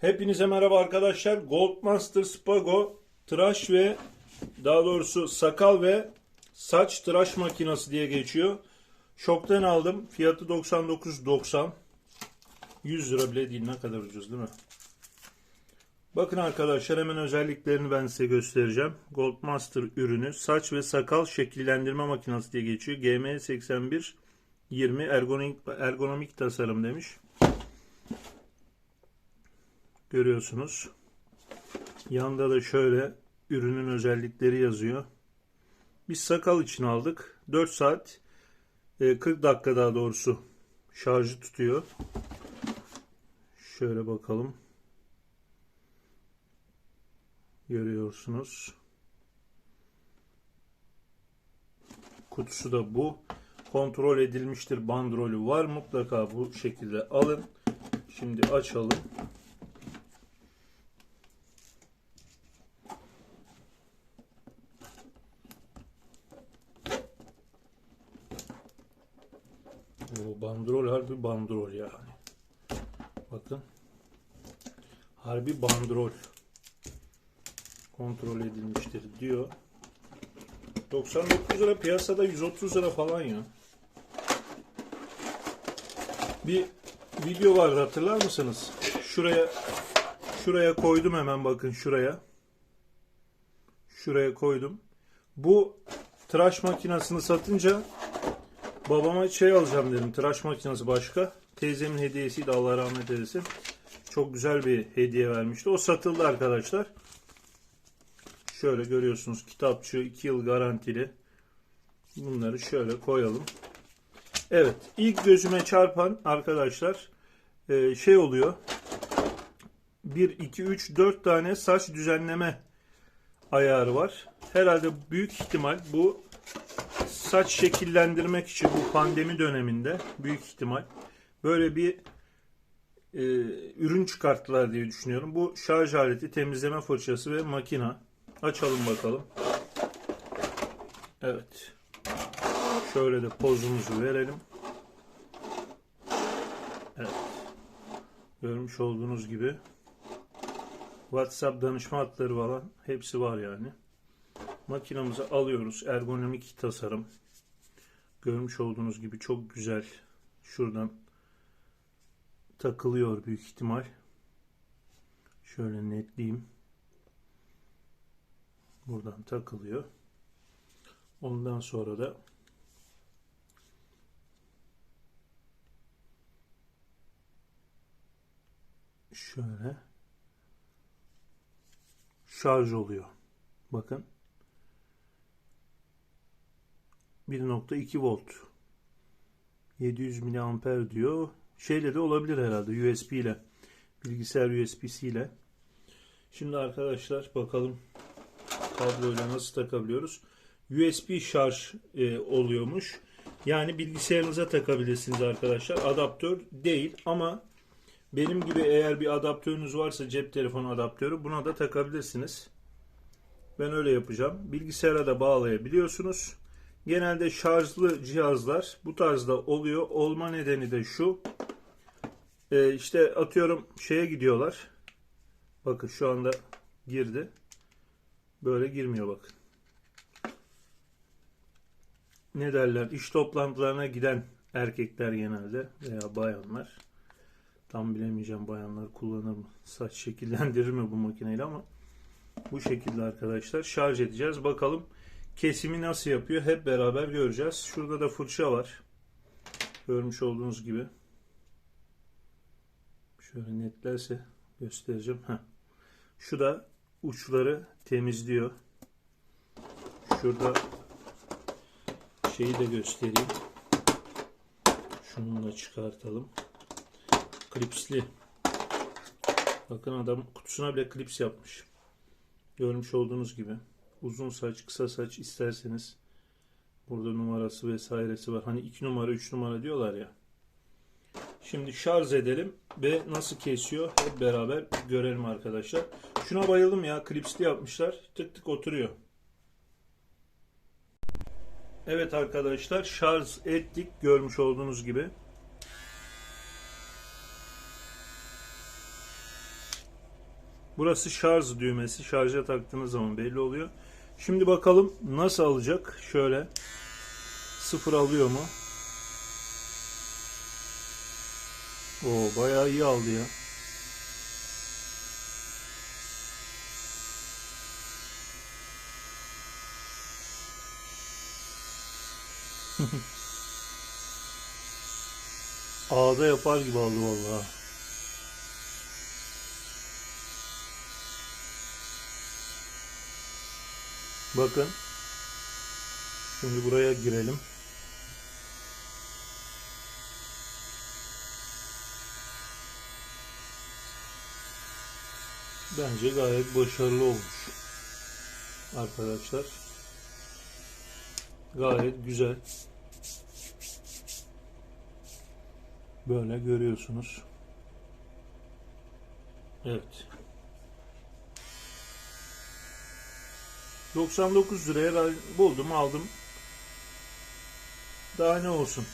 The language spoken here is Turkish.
Hepinize merhaba arkadaşlar. Goldmaster Spago tıraş ve daha doğrusu sakal ve saç tıraş makinesi diye geçiyor. Şoktan aldım. Fiyatı 99.90. 100 lira bile değil. Ne kadar ucuz değil mi? Bakın arkadaşlar hemen özelliklerini ben size göstereceğim. Goldmaster ürünü saç ve sakal şekillendirme makinesi diye geçiyor. GM81 20 ergonomik, ergonomik tasarım demiş. Görüyorsunuz. Yanda da şöyle ürünün özellikleri yazıyor. Biz sakal için aldık. 4 saat e, 40 dakika daha doğrusu şarjı tutuyor. Şöyle bakalım. Görüyorsunuz. Kutusu da bu. Kontrol edilmiştir bandrolü var. Mutlaka bu şekilde alın. Şimdi açalım. O bandrol harbi bandrol yani. Bakın. Harbi bandrol. Kontrol edilmiştir diyor. 99 lira piyasada 130 lira falan ya. Bir video vardı hatırlar mısınız? Şuraya şuraya koydum hemen bakın şuraya. Şuraya koydum. Bu tıraş makinesini satınca babama şey alacağım dedim. Tıraş makinesi başka. Teyzemin hediyesiydi Allah rahmet eylesin. Çok güzel bir hediye vermişti. O satıldı arkadaşlar. Şöyle görüyorsunuz kitapçı 2 yıl garantili. Bunları şöyle koyalım. Evet ilk gözüme çarpan arkadaşlar e, şey oluyor. 1, 2, 3, 4 tane saç düzenleme ayarı var. Herhalde büyük ihtimal bu saç şekillendirmek için bu pandemi döneminde büyük ihtimal böyle bir e, ürün çıkarttılar diye düşünüyorum. Bu şarj aleti, temizleme fırçası ve makina. Açalım bakalım. Evet. Şöyle de pozumuzu verelim. Evet. Görmüş olduğunuz gibi WhatsApp danışma hatları falan hepsi var yani. Makinamızı alıyoruz. Ergonomik tasarım. Görmüş olduğunuz gibi çok güzel. Şuradan takılıyor büyük ihtimal. Şöyle netleyeyim. Buradan takılıyor. Ondan sonra da şöyle şarj oluyor. Bakın 1.2 volt 700 miliamper diyor. Şeyle de olabilir herhalde USB ile bilgisayar USB'si ile. Şimdi arkadaşlar bakalım kabloyla nasıl takabiliyoruz. USB şarj e, oluyormuş. Yani bilgisayarınıza takabilirsiniz arkadaşlar. Adaptör değil ama benim gibi eğer bir adaptörünüz varsa cep telefonu adaptörü buna da takabilirsiniz. Ben öyle yapacağım. Bilgisayara da bağlayabiliyorsunuz. Genelde şarjlı cihazlar bu tarzda oluyor. Olma nedeni de şu. Ee, işte atıyorum şeye gidiyorlar. Bakın şu anda girdi. Böyle girmiyor bakın. Ne derler? İş toplantılarına giden erkekler genelde veya bayanlar. Tam bilemeyeceğim bayanlar kullanır mı? Saç şekillendirir mi bu makineyle ama bu şekilde arkadaşlar şarj edeceğiz. Bakalım kesimi nasıl yapıyor hep beraber göreceğiz. Şurada da fırça var. Görmüş olduğunuz gibi. Şöyle netlerse göstereceğim. Heh. Şu da uçları temizliyor. Şurada şeyi de göstereyim. Şunu da çıkartalım. Klipsli. Bakın adam kutusuna bile klips yapmış. Görmüş olduğunuz gibi. Uzun saç, kısa saç isterseniz burada numarası vesairesi var. Hani 2 numara, 3 numara diyorlar ya. Şimdi şarj edelim ve nasıl kesiyor hep beraber görelim arkadaşlar. Şuna bayıldım ya. Klipsli yapmışlar. Tık tık oturuyor. Evet arkadaşlar şarj ettik görmüş olduğunuz gibi. Burası şarj düğmesi. Şarja taktığınız zaman belli oluyor. Şimdi bakalım nasıl alacak. Şöyle sıfır alıyor mu? Oo bayağı iyi aldı ya. Ağda yapar gibi aldı vallahi. Bakın. Şimdi buraya girelim. Bence gayet başarılı olmuş. Arkadaşlar. Gayet güzel. Böyle görüyorsunuz. Evet. 99 liraya ben buldum aldım. Daha ne olsun.